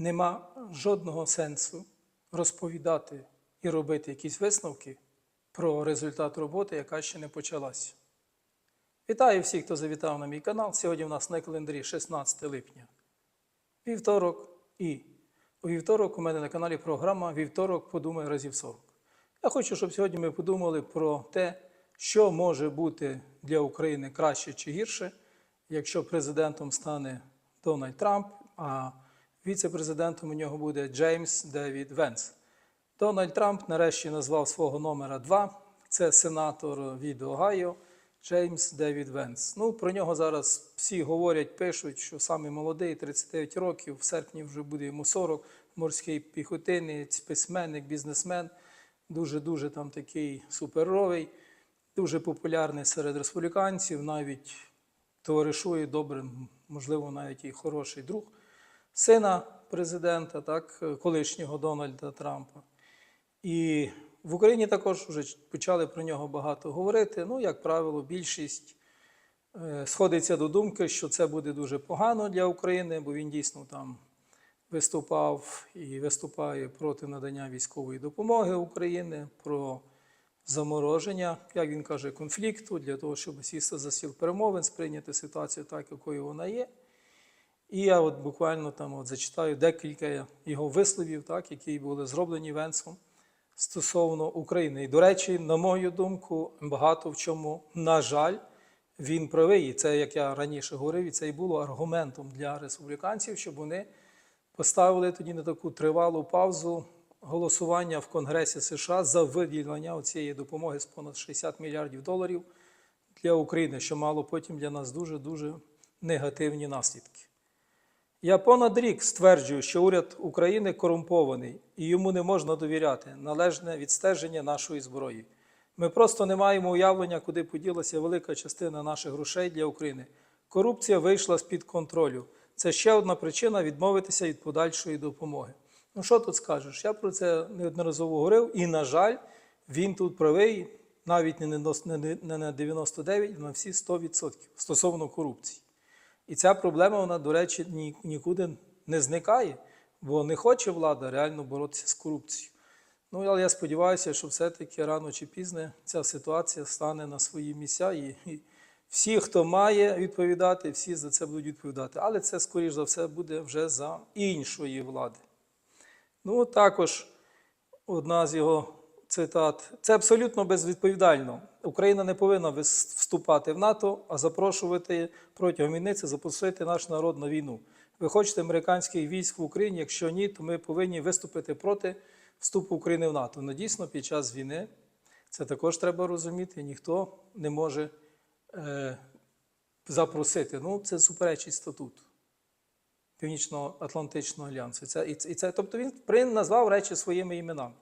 нема жодного сенсу розповідати і робити якісь висновки про результат роботи, яка ще не почалася. Вітаю всіх, хто завітав на мій канал. Сьогодні у нас на календарі 16 липня. Вівторок і у вівторок у мене на каналі програма Вівторок подумай разів 40. Я хочу, щоб сьогодні ми подумали про те, що може бути для України краще чи гірше, якщо президентом стане Дональд Трамп, а віце-президентом у нього буде Джеймс Девід Венс. Дональд Трамп нарешті назвав свого номера 2. Це сенатор від Огайо Джеймс Девід Венс. Ну, про нього зараз всі говорять, пишуть, що саме молодий, 39 років, в серпні вже буде йому 40, морський піхотинець, письменник, бізнесмен, дуже-дуже там такий суперовий, дуже популярний серед республіканців, навіть товаришує добре, можливо, навіть і хороший друг сина президента, так, колишнього Дональда Трампа. І в Україні також вже почали про нього багато говорити. Ну, як правило, більшість е, сходиться до думки, що це буде дуже погано для України, бо він дійсно там виступав і виступає проти надання військової допомоги України, про замороження, як він каже, конфлікту для того, щоб сісти за стіл перемовин, сприйняти ситуацію так, якою вона є. І я от буквально там от зачитаю декілька його висловів, так, які були зроблені Венсом стосовно України. І, до речі, на мою думку, багато в чому, на жаль, він правий. І це, як я раніше говорив, і це і було аргументом для республіканців, щоб вони поставили тоді на таку тривалу паузу голосування в Конгресі США за виділення цієї допомоги з понад 60 мільярдів доларів для України, що мало потім для нас дуже-дуже негативні наслідки. Я понад рік стверджую, що уряд України корумпований і йому не можна довіряти належне відстеження нашої зброї. Ми просто не маємо уявлення, куди поділася велика частина наших грошей для України. Корупція вийшла з-під контролю. Це ще одна причина відмовитися від подальшої допомоги. Ну що тут скажеш? Я про це неодноразово говорив, і, на жаль, він тут правий навіть не на 99, а на всі 100% стосовно корупції. І ця проблема, вона, до речі, ні- нікуди не зникає, бо не хоче влада реально боротися з корупцією. Ну, але я сподіваюся, що все-таки рано чи пізно ця ситуація стане на свої місця, і, і всі, хто має відповідати, всі за це будуть відповідати. Але це, скоріш за все, буде вже за іншої влади. Ну, також одна з його цитат. Це абсолютно безвідповідально. Україна не повинна вступати в НАТО, а запрошувати протягом війни це запустити наш народ на війну. Ви хочете американських військ в Україні? Якщо ні, то ми повинні виступити проти вступу України в НАТО. Ну, дійсно, під час війни це також треба розуміти. Ніхто не може е, запросити. Ну, це суперечить статуту. Північно-Атлантичного альянсу. Це, і, і це, тобто він назвав речі своїми іменами.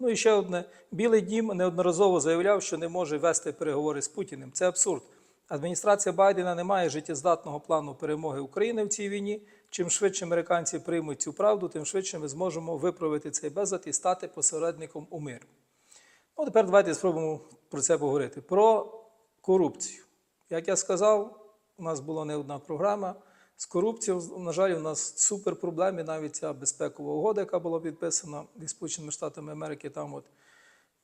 Ну і ще одне: Білий дім неодноразово заявляв, що не може вести переговори з Путіним. Це абсурд. Адміністрація Байдена не має життєздатного плану перемоги України в цій війні. Чим швидше американці приймуть цю правду, тим швидше ми зможемо виправити цей безлад і стати посередником у мир. Ну, тепер давайте спробуємо про це поговорити. Про корупцію. Як я сказав, у нас була не одна програма. З корупцією, на жаль, у нас супер проблеми. Навіть ця безпекова угода, яка була підписана зі Сполученими Штатами Америки, там от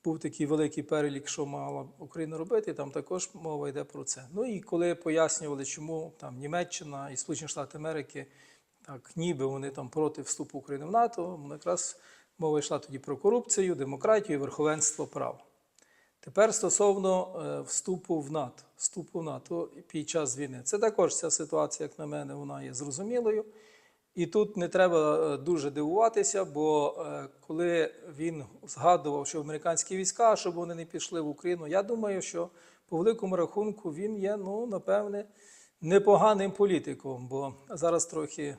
був такий великий перелік, що мала Україна робити, там також мова йде про це. Ну і коли пояснювали, чому там Німеччина і Сполучені Штати Америки, так ніби вони там проти вступу України в НАТО, ну, якраз мова йшла тоді про корупцію, демократію верховенство права. Тепер стосовно е, вступу в НАТО, вступу в НАТО під час війни. Це також ця ситуація, як на мене, вона є зрозумілою. І тут не треба е, дуже дивуватися, бо е, коли він згадував, що американські війська, щоб вони не пішли в Україну, я думаю, що по великому рахунку він є, ну, напевне, непоганим політиком, бо зараз трохи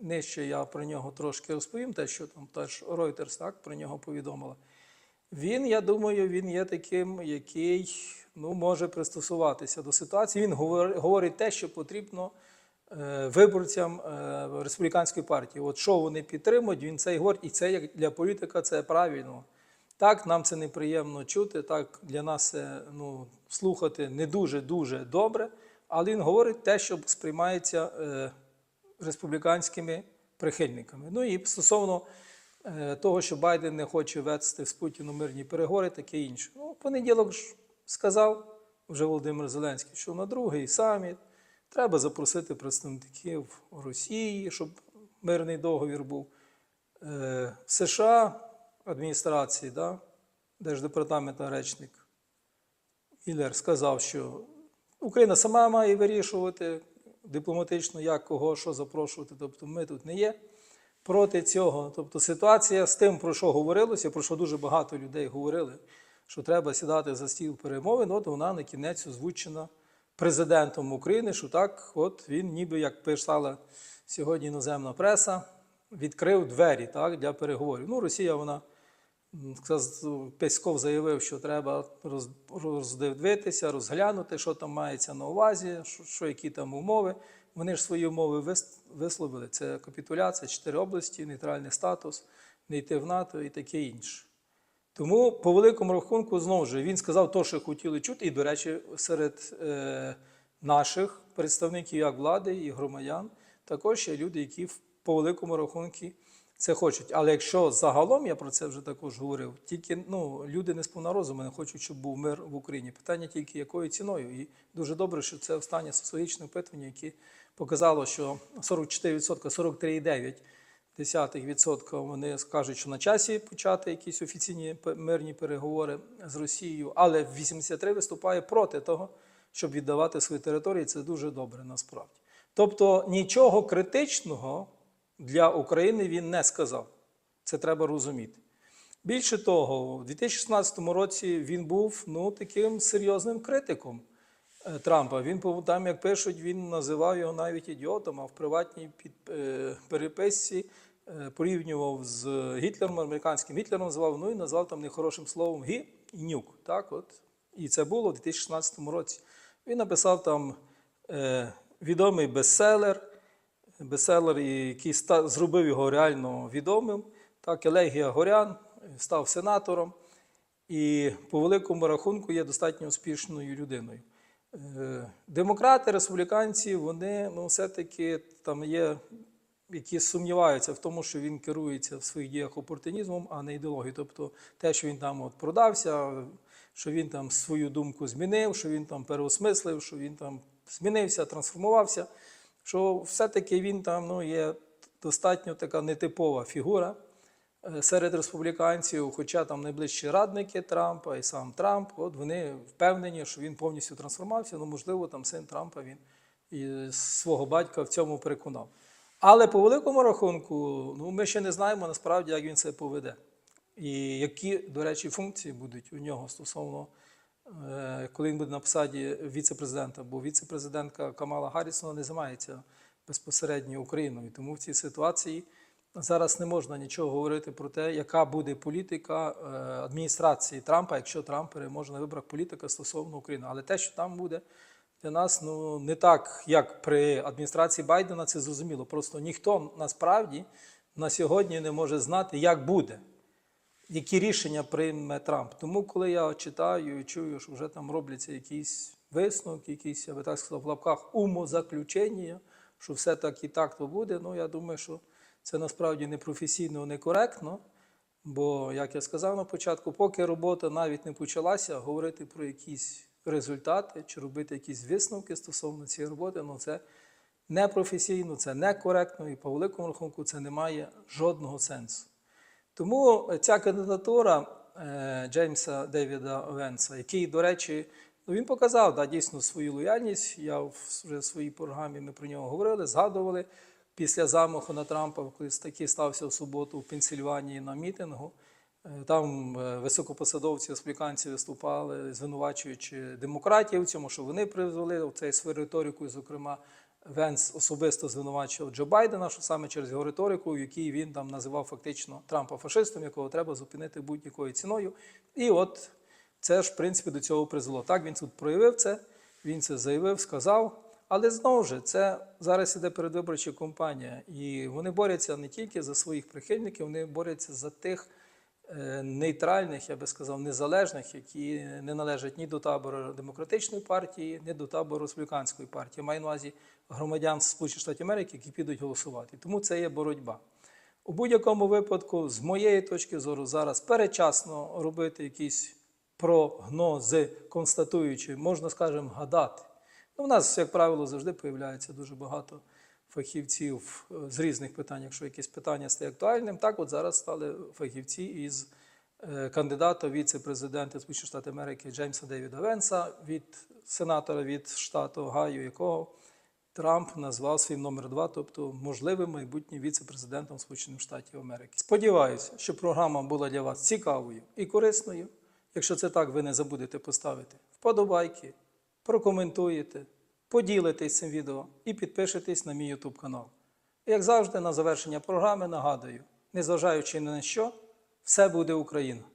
нижче я про нього трошки розповім, те, що там теж Reuters так, про нього повідомила. Він, я думаю, він є таким, який ну, може пристосуватися до ситуації. Він говорить те, що потрібно е, виборцям е, республіканської партії. От що вони підтримують, він це і говорить, і це як для політика це правильно. Так, нам це неприємно чути, так для нас це ну, слухати не дуже-дуже добре, але він говорить те, що сприймається е, республіканськими прихильниками. Ну і стосовно того, що Байден не хоче вести з Путіном мирні переговори, таке інше. Ну, понеділок ж сказав вже Володимир Зеленський, що на другий саміт треба запросити представників Росії, щоб мирний договір був. Е, в США адміністрації, да, Держдепартаментна речник Гіллер сказав, що Україна сама має вирішувати дипломатично, як кого що запрошувати. Тобто ми тут не є проти цього. Тобто ситуація з тим, про що говорилося, про що дуже багато людей говорили, що треба сідати за стіл перемовин, от вона на кінець озвучена президентом України, що так, от він, ніби як писала сьогодні іноземна преса, відкрив двері так, для переговорів. Ну, Росія, вона Песков заявив, що треба роздивитися, розглянути, що там мається на увазі, що, що які там умови. Вони ж свої умови висловили. Це капітуляція, чотири області, нейтральний статус, не йти в НАТО і таке інше. Тому, по великому рахунку, знову ж він сказав те, що хотіли чути. І, до речі, серед е, наших представників як влади і громадян також є люди, які по великому рахунку це хочуть. Але якщо загалом, я про це вже також говорив, тільки ну, люди не сповна розуму, не хочуть, щоб був мир в Україні. Питання тільки якою ціною. І дуже добре, що це останнє соціологічне опитування, яке показало, що 44%, 43,9%. 10% вони скажуть, що на часі почати якісь офіційні мирні переговори з Росією, але 83 виступає проти того, щоб віддавати свої території. Це дуже добре насправді. Тобто нічого критичного для України він не сказав. Це треба розуміти. Більше того, у 2016 році він був ну, таким серйозним критиком Трампа. Він там, як пишуть, він називав його навіть ідіотом, а в приватній під, е, переписці е, порівнював з Гітлером, американським Гітлером називав, ну і назвав там нехорошим словом гі і нюк. Так, от. І це було у 2016 році. Він написав там е, відомий бестселер, бестселер, який зробив його реально відомим. Так, Елегія Горян став сенатором і по великому рахунку є достатньо успішною людиною. Е, Демократи, республіканці, вони ну, все-таки там є, які сумніваються в тому, що він керується в своїх діях опортунізмом, а не ідеологією. Тобто те, що він там от продався, що він там свою думку змінив, що він там переосмислив, що він там змінився, трансформувався, що все-таки він там ну, є достатньо така нетипова фігура серед республіканців, хоча там найближчі радники Трампа і сам Трамп, от вони впевнені, що він повністю трансформувався. Ну, можливо, там син Трампа він і свого батька в цьому переконав. Але по великому рахунку, ну, ми ще не знаємо насправді, як він це поведе. І які, до речі, функції будуть у нього стосовно, е, коли він буде на посаді віце-президента, бо віце-президентка Камала Гаррісона не займається безпосередньо Україною. Тому в цій ситуації зараз не можна нічого говорити про те, яка буде політика е, адміністрації Трампа, якщо Трамп переможе на виборах політика стосовно України. Але те, що там буде для нас, ну не так, як при адміністрації Байдена, це зрозуміло. Просто ніхто насправді на сьогодні не може знати, як буде які рішення прийме Трамп. Тому, коли я читаю і чую, що вже там робляться якісь висновки, якісь, я би так сказав, в лапках умозаключення, що все так і так то буде, ну я думаю, що це насправді не професійно, не коректно. Бо, як я сказав на початку, поки робота навіть не почалася, говорити про якісь результати чи робити якісь висновки стосовно цієї роботи, ну це непрофесійно, це некоректно і по великому рахунку це не має жодного сенсу. Тому ця кандидатура е, Джеймса Девіда Овенса, який, до речі, ну, він показав да, дійсно свою лояльність. Я вже в своїй програмі ми про нього говорили, згадували після замаху на Трампа, коли такий стався в суботу в Пенсільванії на мітингу. Е, Там е, високопосадовці республіканці виступали, звинувачуючи демократів цьому, що вони призвели в цей свою риторику, зокрема, Венс особисто звинувачував Джо Байдена, що саме через його риторику, в якій він там називав фактично Трампа фашистом, якого треба зупинити будь-якою ціною. І от це ж, в принципі, до цього призвело. Так, він тут проявив це, він це заявив, сказав. Але знову ж, це зараз іде передвиборча кампанія, і вони борються не тільки за своїх прихильників, вони борються за тих, е, нейтральних, я би сказав, незалежних, які не належать ні до табору демократичної партії, ні до табору республіканської партії. Маю на увазі громадян Сполучених Штатів Америки, які підуть голосувати. Тому це є боротьба. У будь-якому випадку, з моєї точки зору, зараз передчасно робити якісь прогнози, констатуючи, можна, скажімо, гадати. Ну, у нас, як правило, завжди появляється дуже багато фахівців е, з різних питань. Якщо якесь питання стає актуальним, так от зараз стали фахівці із е, кандидата віце-президенти Сполучених Штатів Америки Джеймса Девіда Венса від сенатора від штату Огайо, якого Трамп назвав своїм номер два, тобто можливим майбутнім віце-президентом Сполучених Штатів Америки. Сподіваюся, що програма була для вас цікавою і корисною. Якщо це так, ви не забудете поставити вподобайки, прокоментуєте, поділитесь цим відео і підпишитесь на мій YouTube канал. Як завжди, на завершення програми нагадую, незважаючи на що, все буде Україна!